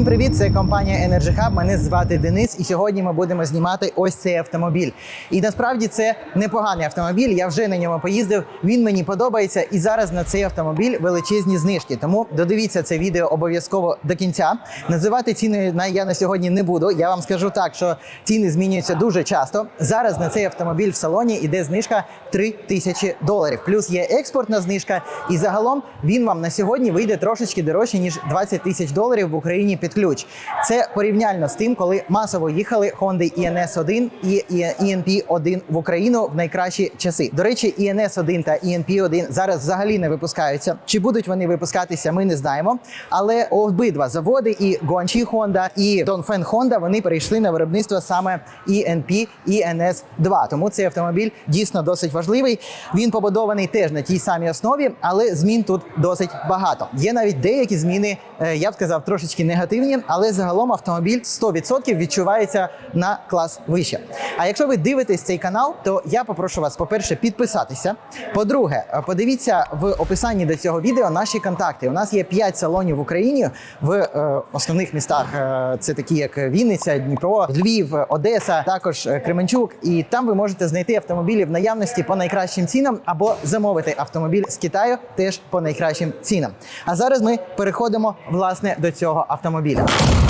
Всім привіт! Це компанія Energy Hub. Мене звати Денис, і сьогодні ми будемо знімати ось цей автомобіль. І насправді це непоганий автомобіль. Я вже на ньому поїздив. Він мені подобається. І зараз на цей автомобіль величезні знижки. Тому додивіться це відео обов'язково до кінця. Називати ціни на я на сьогодні не буду. Я вам скажу так, що ціни змінюються дуже часто. Зараз на цей автомобіль в салоні іде знижка 3 тисячі доларів. Плюс є експортна знижка. І загалом він вам на сьогодні вийде трошечки дорожче ніж 20 тисяч доларів в Україні під ключ. Це порівняльно з тим, коли масово їхали Honda ENS 1 і ENP 1 в Україну в найкращі часи. До речі, ENS 1 та ENP 1 зараз взагалі не випускаються. Чи будуть вони випускатися, ми не знаємо. Але обидва заводи, і Guangxi Honda, і Dongfeng Honda, вони перейшли на виробництво саме ENP і ENS 2. Тому цей автомобіль дійсно досить важливий. Він побудований теж на тій самій основі, але змін тут досить багато. Є навіть деякі зміни, е, я б сказав, трошечки негативні, але загалом автомобіль 100% відчувається на клас вище. А якщо ви дивитесь цей канал, то я попрошу вас, по-перше, підписатися. По-друге, подивіться в описанні до цього відео наші контакти. У нас є 5 салонів в Україні в е, основних містах. Е, це такі, як Вінниця, Дніпро, Львів, Одеса, також е, Кременчук. І там ви можете знайти автомобілі в наявності по найкращим цінам або замовити автомобіль з Китаю теж по найкращим цінам. А зараз ми переходимо власне до цього автомобіля. Сьогодні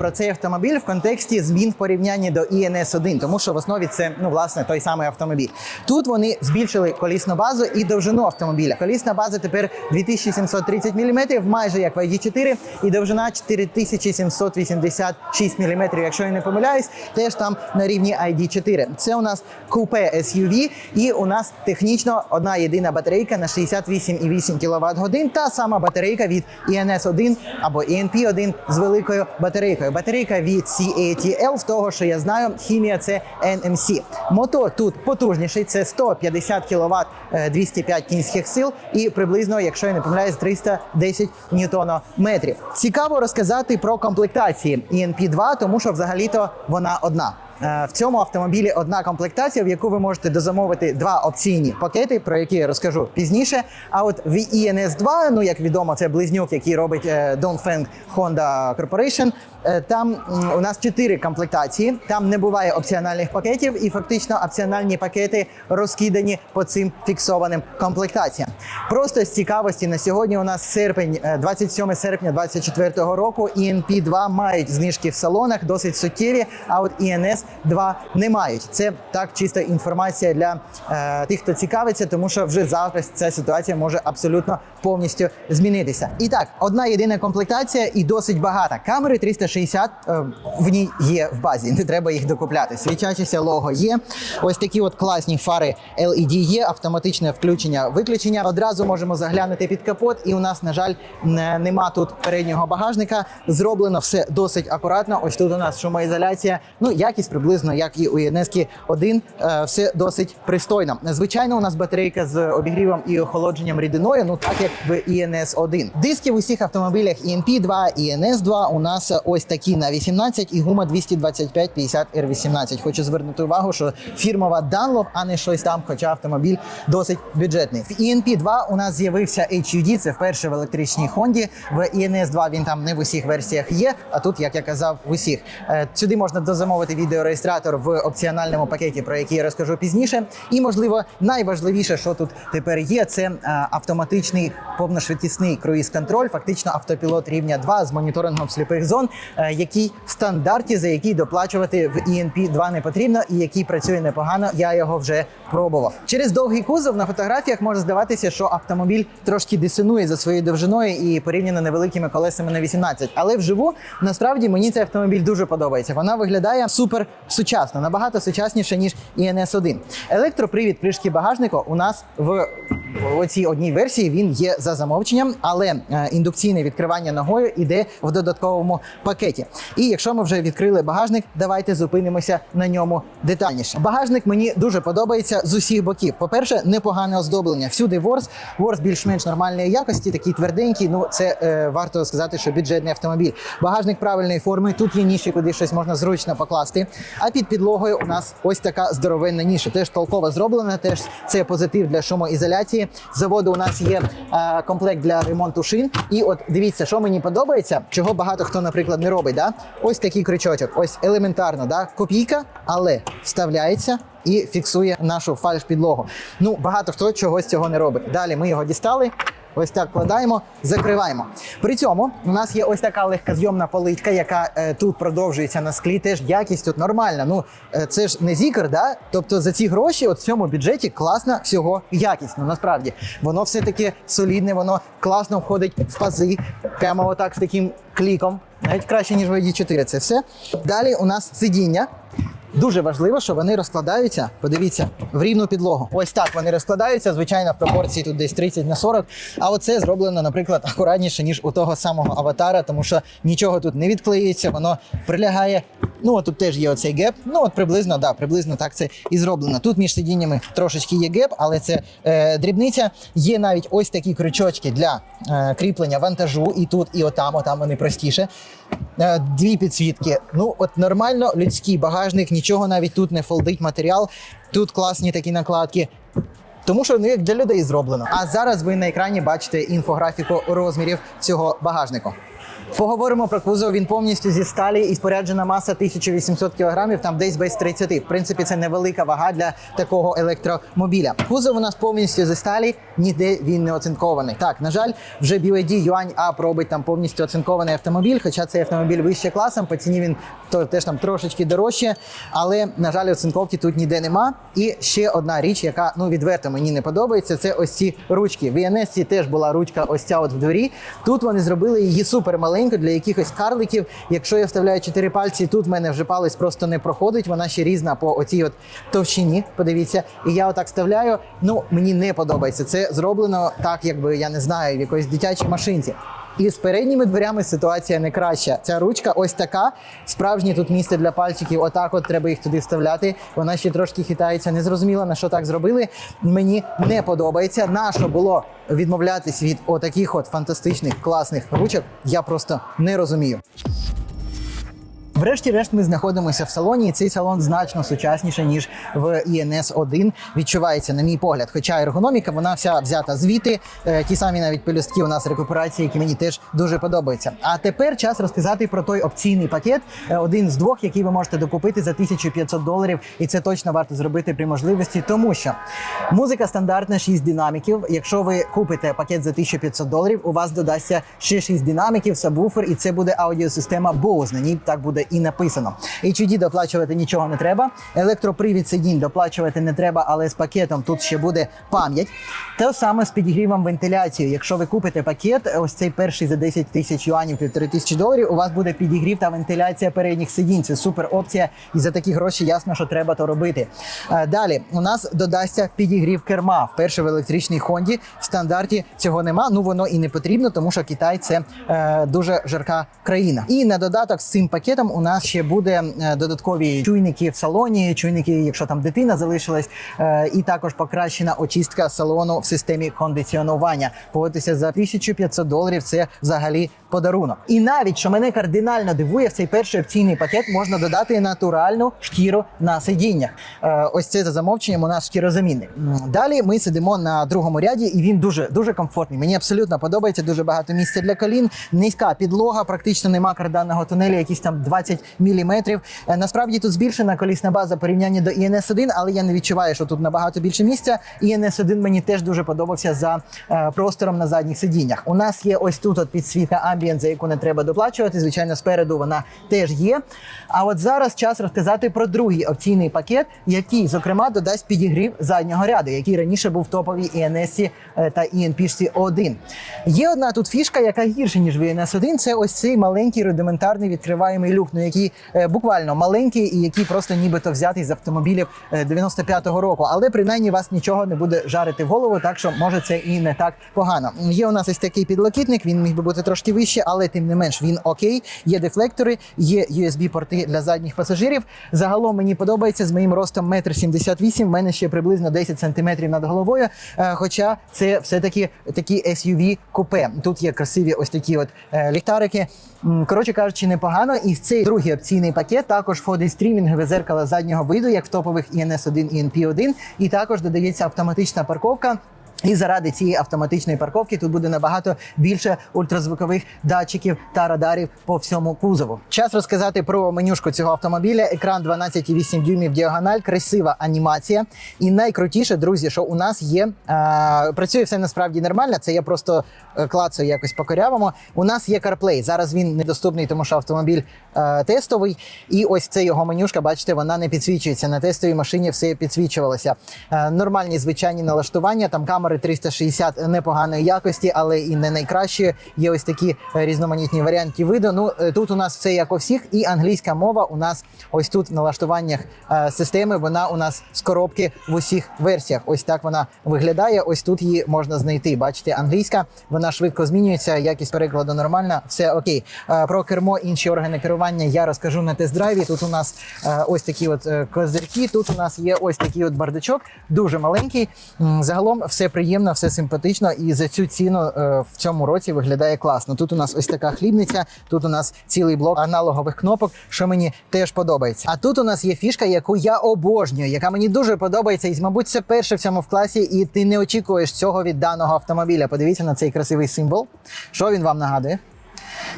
про цей автомобіль в контексті змін в порівнянні до ENS 1 тому що в основі це ну власне той самий автомобіль. Тут вони збільшили колісну базу і довжину автомобіля. Колісна база тепер 2730 мм, майже як в ID4, і довжина 4786 мм, якщо я не помиляюсь, теж там на рівні ID4. Це у нас купе SUV, і у нас технічно одна єдина батарейка на 68,8 кВт годин. Та сама батарейка від ENS 1 або ENP 1 з великою батарейкою. Батарейка від CATL, з того, що я знаю, хімія це NMC. Мотор тут потужніший, це 150 кВт, 205 кінських сил і приблизно, якщо я не помиляюсь, 310 ньютонометрів. Цікаво розказати про комплектації ENP2, тому що взагалі-то вона одна. Е, В цьому автомобілі одна комплектація, в яку ви можете дозамовити два опційні пакети, про які я розкажу пізніше. А от в ENS 2, ну як відомо, це близнюк, який робить е, Dongfeng Honda Corporation. е, Там у нас чотири комплектації. Там не буває опціональних пакетів, і фактично опціональні пакети розкидані по цим фіксованим комплектаціям. Просто з цікавості на сьогодні у нас серпень, е, 27 серпня 2024 року. ENP 2 мають знижки в салонах, досить суттєві. А от ENS 2 не мають. Це так чиста інформація для е, тих, хто цікавиться, тому що вже завтра ця ситуація може абсолютно повністю змінитися. І так, одна єдина комплектація і досить багата. Камери 360 е, в ній є в базі. Не треба їх докупляти. Свічачися лого є. Ось такі от класні фари LED є, автоматичне включення виключення. Одразу можемо заглянути під капот, і у нас, на жаль, не- нема тут переднього багажника. Зроблено все досить акуратно. Ось тут у нас шумоізоляція. Ну, якість приблизно, як і у ENS 1, е, все досить пристойно. Звичайно, у нас батарейка з обігрівом і охолодженням рідиною, ну так як в ENS 1. Диски в усіх автомобілях ENP 2 і ENS 2 у нас ось такі на 18 і гума 225 50 R18. Хочу звернути увагу, що фірмова Dunlop, а не щось там, хоча автомобіль досить бюджетний. В ENP 2 у нас з'явився HUD, це вперше в електричній Honda. В ENS 2 він там не в усіх версіях є, а тут, як я казав, в усіх. Е, Сюди можна дозамовити відеореєстратор в опціональному пакеті, про який я розкажу пізніше. І, можливо, найважливіше, що тут тепер є, це е, автоматичний повношвидкісний круїз-контроль, фактично автопілот рівня 2 з моніторингом сліпих зон, е, який в стандарті, за який доплачувати в ENP 2 не потрібно, і який працює непогано. Я його вже пробував. Через довгий кузов на фотографіях може здаватися, що автомобіль трошки дисонує за своєю довжиною і порівняно невеликими колесами на 18. Але вживу насправді мені цей автомобіль дуже подобається. Вона виглядає супер сучасно, набагато сучасніше, ніж ІНС 1 Електропривід пришки багажника у нас в оцій одній версії він є за замовченням, але е, індукційне відкривання ногою іде в додатковому пакеті. І якщо ми вже відкрили багажник, давайте зупинимося на ньому детальніше. Багажник мені дуже подобається з усіх боків. По-перше, непогане оздоблення. Всюди ворс, ворс більш-менш нормальної якості, такий тверденький. Ну це е, варто сказати, що бюджетний автомобіль. Багажник правильної форми. Тут є ніші, куди щось можна зручно покласти. А під підлогою у нас ось така здоровенна ніша. Теж толково зроблена. Теж це позитив для шумоізоляції. Заводу у нас є е, комплект для ремонту шин. І от дивіться, що мені подобається, чого багато хто, наприклад, не робить. Да? Ось такий крючочок. Ось елементарно, да? копійка, але вставляється. І фіксує нашу фальш підлогу. Ну багато хто чогось цього не робить. Далі ми його дістали. Ось так кладаємо, закриваємо. При цьому у нас є ось така легкозйомна поличка, яка е, тут продовжується на склі. Теж якість тут нормальна. Ну е, це ж не зікр, да? Тобто за ці гроші, от в цьому бюджеті класно всього якісно. Насправді воно все таки солідне, воно класно входить в пази, прямо отак з таким кліком. Навіть краще ніж в ID4 це все. Далі у нас сидіння. Дуже важливо, що вони розкладаються. Подивіться в рівну підлогу. Ось так вони розкладаються. Звичайно, в пропорції тут десь 30 на 40. А оце зроблено, наприклад, акуратніше ніж у того самого аватара, тому що нічого тут не відклеюється, воно прилягає. Ну от тут теж є оцей геп. Ну от приблизно, да, приблизно так це і зроблено. Тут між сидіннями трошечки є геп, але це е, дрібниця. Є навіть ось такі крючочки для е, кріплення вантажу. І тут, і отам, отам вони простіше. Е, дві підсвітки. Ну, от нормально людський багажник, нічого навіть тут не фолдить матеріал. Тут класні такі накладки. Тому що ну, як для людей зроблено. А зараз ви на екрані бачите інфографіку розмірів цього багажнику. Поговоримо про кузов. Він повністю зі сталі і споряджена маса 1800 кг, там десь без 30. В принципі, це невелика вага для такого електромобіля. Кузов у нас повністю зі сталі, ніде він не оцинкований. Так, на жаль, вже BYD Юань Up робить там повністю оцинкований автомобіль, хоча цей автомобіль вище класом, по ціні він теж там трошечки дорожче. Але, на жаль, оцинковки тут ніде нема. І ще одна річ, яка ну відверто мені не подобається, це ось ці ручки. В ENS теж була ручка ось ця от в дворі. Тут вони зробили її супер маленьку для якихось карликів. Якщо я вставляю чотири пальці, тут в мене вже палець просто не проходить. Вона ще різна по оцій от товщині. Подивіться, і я отак вставляю. Ну мені не подобається. Це зроблено так, якби я не знаю, в якоїсь дитячій машинці. І з передніми дверями ситуація не краща. Ця ручка ось така. Справжнє тут місце для пальчиків. Отак от треба їх туди вставляти. Вона ще трошки хитається. Не зрозуміло, на що так зробили. Мені не подобається. Нащо було відмовлятись від отаких от фантастичних класних ручок? Я просто не розумію. Врешті-решт ми знаходимося в салоні, і цей салон значно сучасніше, ніж в ENS 1 відчувається, на мій погляд. Хоча ергономіка, вона вся взята звідти. Е, Ті самі навіть пелюстки у нас рекуперації, які мені теж дуже подобаються. А тепер час розказати про той опційний пакет, е, один з двох, який ви можете докупити за 1500 доларів, і це точно варто зробити при можливості, тому що музика стандартна 6 динаміків. Якщо ви купите пакет за 1500 доларів, у вас додасться ще 6 динаміків, сабвуфер, і це буде аудіосистема Bose. На ній так буде і написано. HUD доплачувати нічого не треба. Електропривід сидінь доплачувати не треба, але з пакетом тут ще буде пам'ять. Те саме з підігрівом вентиляції. Якщо ви купите пакет, ось цей перший за 10 тисяч юанів, півтори тисячі доларів, у вас буде підігрів та вентиляція передніх сидінь. Це супер опція, і за такі гроші ясно, що треба то робити. Далі у нас додасться підігрів керма. Вперше в електричній Хонді в стандарті цього нема. Ну воно і не потрібно, тому що Китай це е, дуже жарка країна. І на додаток з цим пакетом у нас ще буде е, додаткові чуйники в салоні, чуйники, якщо там дитина залишилась, е, і також покращена очистка салону в системі кондиціонування. Погодьтеся за 1500 доларів. Це взагалі подарунок. І навіть що мене кардинально дивує, в цей перший опційний пакет можна додати натуральну шкіру на сидіннях. Е, Ось це за замовченням у нас шкірозамінник. Далі ми сидимо на другому ряді, і він дуже дуже комфортний. Мені абсолютно подобається. Дуже багато місця для колін. Низька підлога, практично нема карданного тунелю, якісь там 20 міліметрів. Е, Насправді тут збільшена колісна база порівняння до INS 1, але я не відчуваю, що тут набагато більше місця. INS 1 мені теж дуже подобався за е, простором на задніх сидіннях. У нас є ось тут от підсвітка Ambient, за яку не треба доплачувати. Звичайно, спереду вона теж є. А от зараз час розказати про другий опційний пакет, який, зокрема, додасть підігрів заднього ряду, який раніше був в топовій INS е, та ENP 1. Є одна тут фішка, яка гірша, ніж в INS 1, це ось цей маленький рудиментарний відкриваємий люк ну який е, буквально маленький і який просто нібито взятий з автомобілів е, 95-го року. Але принаймні вас нічого не буде жарити в голову, так що може це і не так погано. Є у нас ось такий підлокітник, він міг би бути трошки вище, але тим не менш він окей. Є дефлектори, є USB-порти для задніх пасажирів. Загалом мені подобається з моїм ростом 1,78 м. В мене ще приблизно 10 см над головою. Е, Хоча це все-таки такі SUV купе. Тут є красиві ось такі от е, ліхтарики. Коротше кажучи, непогано. І в цей другий опційний пакет також входить стрімінгове зеркало заднього виду, як в топових ІНС 1 і NP1. І також додається автоматична парковка. І заради цієї автоматичної парковки тут буде набагато більше ультразвукових датчиків та радарів по всьому кузову. Час розказати про менюшку цього автомобіля. Екран 12,8 дюймів діагональ, красива анімація. І найкрутіше, друзі, що у нас є е, працює все насправді нормально. Це я просто е, клацаю якось по корявому. У нас є CarPlay. Зараз він недоступний, тому що автомобіль е, тестовий. І ось це його менюшка. Бачите, вона не підсвічується. На тестовій машині все підсвічувалося. Е, нормальні звичайні налаштування. Там камери 360 непоганої якості, але і не найкращі. Є ось такі е, різноманітні варіанти виду. Ну е, тут у нас все як у всіх, і англійська мова у нас ось тут в налаштуваннях е, системи. Вона у нас з коробки в усіх версіях. Ось так вона виглядає. Ось тут її можна знайти. Бачите, англійська, вона швидко змінюється. Якість перекладу нормальна, все окей. Про кермо, інші органи керування я розкажу на тест-драйві. Тут у нас ось такі от козирки. Тут у нас є ось такий от бардачок, дуже маленький. Загалом все приємно, все симпатично, і за цю ціну е, в цьому році виглядає класно. Тут у нас ось така хлібниця, тут у нас цілий блок аналогових кнопок, що мені теж подобається. А тут у нас є фішка, яку я обожнюю, яка мені дуже подобається, і мабуть, це перше в цьому в класі, і ти не очікуєш цього від даного автомобіля. Подивіться на цей красивий символ. Що він вам нагадує?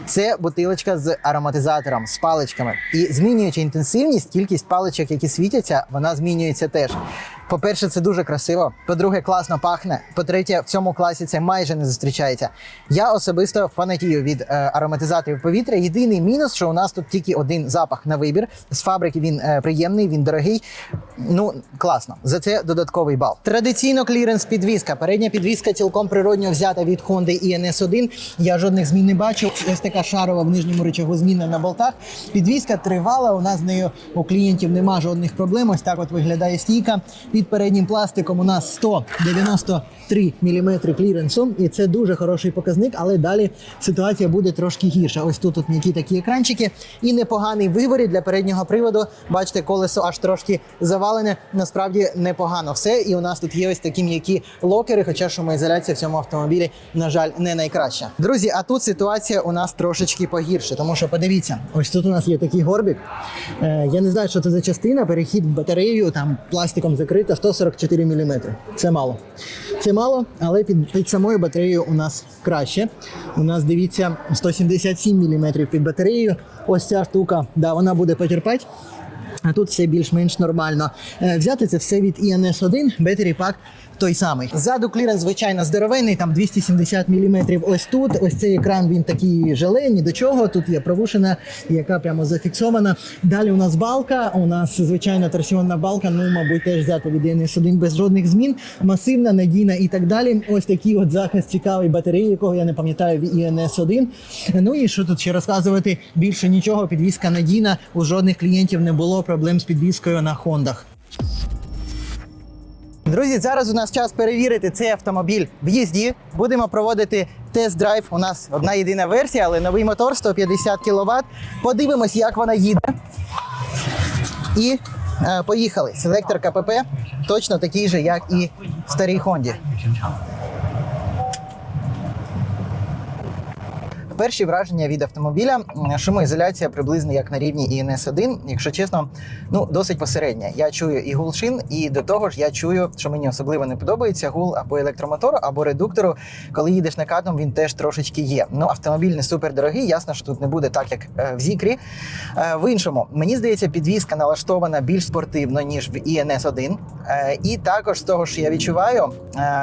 Це бутилочка з ароматизатором, з паличками. І змінюючи інтенсивність, кількість паличок, які світяться, вона змінюється теж. По-перше, це дуже красиво. По-друге, класно пахне. По-третє, в цьому класі це майже не зустрічається. Я особисто фанатію від е, ароматизаторів повітря. Єдиний мінус, що у нас тут тільки один запах на вибір. З фабрики він е, приємний, він дорогий. Ну, класно. За це додатковий бал. Традиційно кліренс підвізка. Передня підвізка цілком природньо взята від Honda INS 1. Я жодних змін не бачу. Ось така шарова в нижньому рычагу зміна на болтах. Підвізка тривала. У нас з нею у клієнтів нема жодних проблем. Ось так от виглядає стійка. Під переднім пластиком у нас 193 мм кліренсу, і це дуже хороший показник, але далі ситуація буде трошки гірша. Ось тут, тут м'які такі екранчики і непоганий виворіт для переднього приводу. Бачите, колесо аж трошки завалене. Насправді непогано все. І у нас тут є ось такі м'які локери, хоча шумоізоляція в цьому автомобілі, на жаль, не найкраща. Друзі, а тут ситуація у нас трошечки погірше, тому що подивіться, ось тут у нас є такий горбік. Е, я не знаю, що це за частина. Перехід в батарею там пластиком закрита 144 мм. Це мало. Це мало, але під, під самою батареєю у нас краще. У нас дивіться 177 мм під батареєю. Ось ця штука, да, вона буде потерпати. А тут все більш-менш нормально. Е, Взяти це все від INS 1, Battery Pack той самий. Ззаду кліренс, звичайно, здоровенний, там 270 мм ось тут. Ось цей екран він такий желе, ні до чого. Тут є провушена, яка прямо зафіксована. Далі у нас балка. У нас звичайна торсіонна балка, ну, мабуть, теж взята від INS 1 без жодних змін. Масивна, надійна і так далі. Ось такий от захист цікавий батареї, якого я не пам'ятаю в INS 1. Ну і що тут ще розказувати? Більше нічого, підвізка надійна. У жодних клієнтів не було проблем з підвіскою на хондах. Друзі, зараз у нас час перевірити цей автомобіль в їзді. Будемо проводити тест-драйв. У нас одна єдина версія, але новий мотор 150 кВт. Подивимось, як вона їде. І е, поїхали. Селектор КПП точно такий же, як і в старій Хонді. Перші враження від автомобіля. Шумоізоляція приблизно як на рівні INS 1. Якщо чесно, ну досить посередня. Я чую і гул шин, і до того ж я чую, що мені особливо не подобається гул або електромотору, або редуктору. Коли їдеш накатом, він теж трошечки є. Ну, автомобіль не супер дорогий. Ясно, що тут не буде так, як е, в Зікрі. Е, В іншому, мені здається, підвізка налаштована більш спортивно, ніж в INS 1. Е, І також з того, що я відчуваю,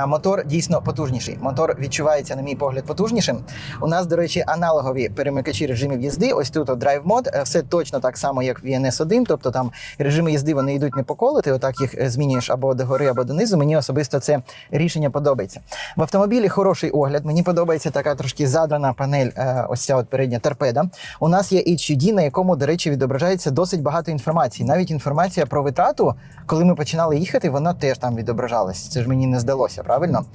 мотор дійсно потужніший. Мотор відчувається, на мій погляд, потужнішим. У нас, до речі, аналогові перемикачі режимів їзди. Ось тут Drive Mode, е, все точно так само, як в ENS 1, тобто там режими їзди вони йдуть не по колу, ти отак їх е, змінюєш або догори, або донизу. Мені особисто це рішення подобається. В автомобілі хороший огляд. Мені подобається така трошки задрана панель, е, ось ця от передня торпеда. У нас є HUD, на якому, до речі, відображається досить багато інформації. Навіть інформація про витрату, коли ми починали їхати, вона теж там відображалась. Це ж мені не здалося, правильно?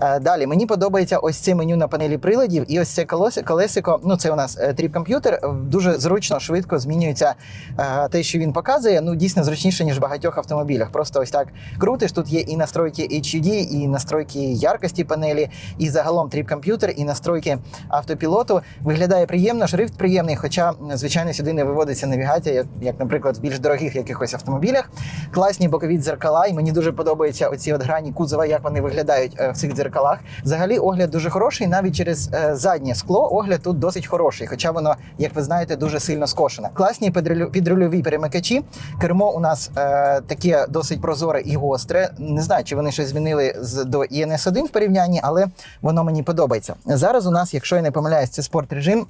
Е, Далі мені подобається ось це меню на панелі приладів, і ось це колоси- колесико. Ну, це у нас тріп-комп'ютер. Дуже зручно, швидко змінюється е, те, що він показує. Ну, дійсно зручніше, ніж в багатьох автомобілях. Просто ось так крутиш. Тут є і настройки HUD, і настройки яркості панелі, і загалом тріп-комп'ютер, і настройки автопілоту. Виглядає приємно, шрифт приємний, хоча, звичайно, сюди не виводиться навігація, як, як наприклад, в більш дорогих якихось автомобілях. Класні бокові дзеркала, і мені дуже подобаються оці от грані кузова, як вони виглядають е, в цих дзеркалах. Взагалі, огляд дуже хороший. Навіть через е, заднє скло огляд тут досить хороший, хоча воно, як ви знаєте, дуже сильно скошене. Класні підрульові перемикачі. Кермо у нас е, таке досить прозоре і гостре. Не знаю, чи вони щось змінили з до ІНС 1 в порівнянні, але воно мені подобається. Зараз у нас, якщо я не помиляюсь, це спорт режим.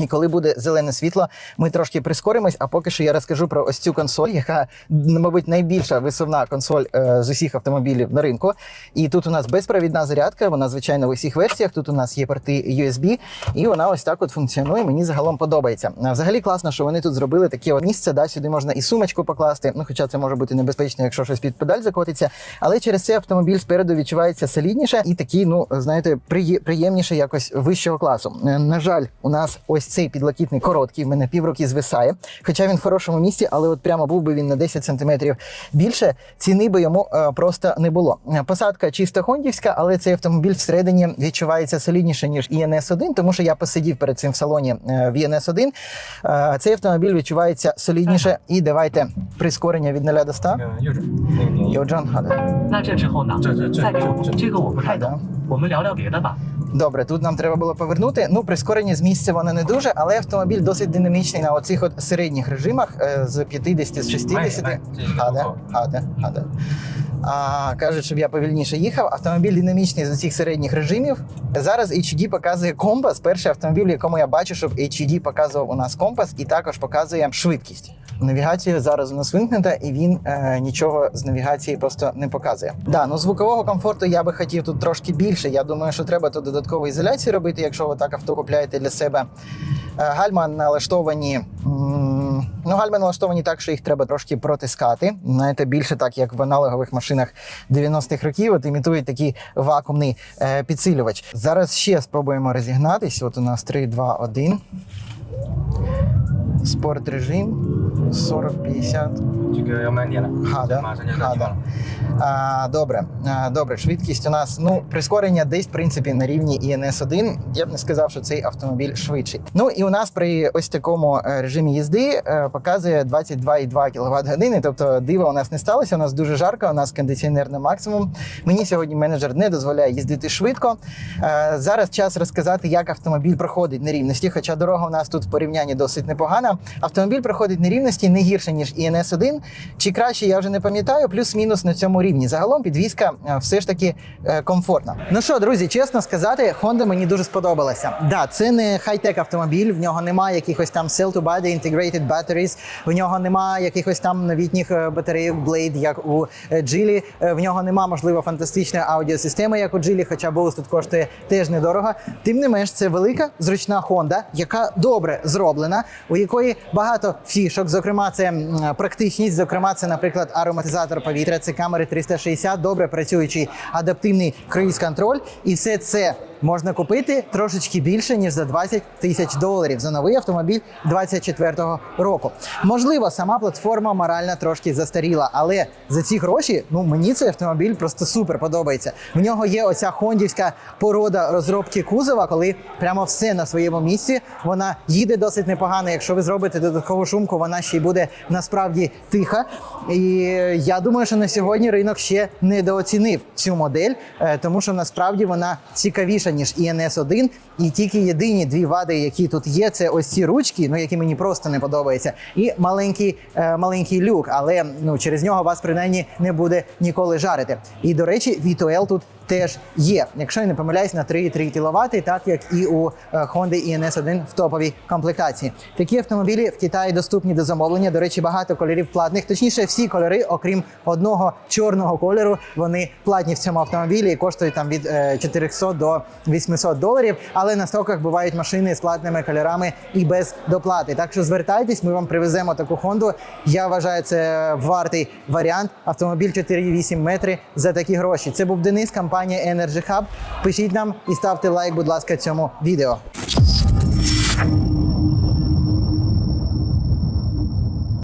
І коли буде зелене світло, ми трошки прискоримось. А поки що я розкажу про ось цю консоль, яка, мабуть, найбільша висувна консоль е, з усіх автомобілів на ринку. І тут у нас безпровідна зарядка. Вона звичайно в усіх версіях. Тут у нас є порти USB, і вона ось так от функціонує. Мені загалом подобається. Взагалі класно, що вони тут зробили таке от місце. Да, сюди можна і сумочку покласти. Ну, хоча це може бути небезпечно, якщо щось під педаль закотиться. Але через це автомобіль спереду відчувається солідніше і такий, ну знаєте, приє- приємніше якось вищого класу. Е, На жаль, у нас ось цей підлокітник короткий, в мене півроки звисає. Хоча він в хорошому місці, але от прямо був би він на 10 сантиметрів більше. Ціни би йому е, просто не було. Е, Посадка чисто хондівська, але цей автомобіль всередині відчувається солідніше ніж ENS 1, тому що я посидів перед цим в салоні е, в ENS 1. Е, Цей автомобіль відчувається солідніше. І давайте прискорення від 0 до 100. 呃，右转那个点一， Йоджан Хада. 那这之后呢？这这这再给我这这个我不太好的懂，我们聊聊别的吧。 Добре, тут нам треба було повернути. Ну, прискорення з місця воно не дуже, але автомобіль досить динамічний на оцих от середніх режимах е, з 50 з 60. Ай, ай, це ж Гаде, тако. гаде, гаде. А, кажуть, щоб я повільніше їхав. Автомобіль динамічний з усіх середніх режимів. Зараз HUD показує компас. Перший автомобіль, в якому я бачу, щоб HUD показував у нас компас, і також показує швидкість. Навігація зараз у нас вимкнута, і він е, нічого з навігації просто не показує. Да, ну звукового комфорту я би хотів тут трошки більше. Я думаю, що треба тут додаткову ізоляцію робити, якщо ви так авто купляєте для себе. Е, Гальма налаштовані. Ну, гальми налаштовані так, що їх треба трошки протискати. Знаєте, більше так, як в аналогових машинах 90-х років, от імітують такий вакуумний е, підсилювач. Зараз ще спробуємо розігнатись. От у нас 3, 2, 1 спорт режим 40-50. Тільки Романія. А, добре, а, добре, швидкість у нас ну прискорення десь в принципі на рівні інс 1 Я б не сказав, що цей автомобіль швидший. Ну і у нас при ось такому е, режимі їзди е, показує 22,2 кВт години. Тобто диво у нас не сталося. У нас дуже жарко, у нас кондиціонер на максимум. Мені сьогодні менеджер не дозволяє їздити швидко. Е, зараз час розказати, як автомобіль проходить на рівності, хоча дорога у нас тут в порівнянні досить непогана. Автомобіль проходить нерівності не гірше ніж ENS 1 Чи краще я вже не пам'ятаю. Плюс-мінус на цьому рівні. Загалом підвізка е, все ж таки е, комфортна. Ну що, друзі, чесно сказати, Honda мені дуже сподобалася. Да, це не хай-тек автомобіль, в нього немає якихось там cell-to-body integrated batteries, в нього немає якихось там новітніх е, батарейок Blade, як у Geely. В нього немає, можливо, фантастичної аудіосистеми, як у Geely, хоча Bose тут коштує теж недорого. Тим не менш, це велика зручна Honda, яка добре зроблена, у якої багато фішок. Зокрема, це практичність. Зокрема, це, наприклад, ароматизатор повітря, це камери 360, добре працюючий адаптивний круїз-контроль. І все це можна купити трошечки більше ніж за 20 тисяч доларів за новий автомобіль 24-го року. Можливо, сама платформа морально трошки застаріла, але за ці гроші ну мені цей автомобіль просто супер подобається. В нього є оця хондівська порода розробки кузова, коли прямо все на своєму місці. Вона їде досить непогано. Якщо ви зробите додаткову шумку, вона ще й буде насправді тиха. І я думаю, що на сьогодні ринок ще недооцінив цю модель, е, тому що насправді вона цікавіша ніж інс 1 І тільки єдині дві вади, які тут є, це ось ці ручки, ну які мені просто не подобаються, і маленький, е, маленький люк. Але ну через нього вас принаймні не буде ніколи жарити. І до речі, V2L тут теж є. Якщо я не помиляюсь, на 3,3 кВт, так як і у е, Honda INS 1 в топовій комплектації. Такі автомобілі в Китаї доступні до замовлення. До речі, багато кольорів платних. Точніше, всі кольори, окрім одного чорного кольору, вони платні в цьому автомобілі і коштують там від е, 400 до 800 доларів. Але на стоках бувають машини з платними кольорами і без доплати. Так що звертайтесь, ми вам привеземо таку Хонду. Я вважаю, це вартий варіант. Автомобіль 4,8 метри за такі гроші. Це був Денис, компанія Energy Hub. Пишіть нам і ставте лайк, будь ласка, цьому відео.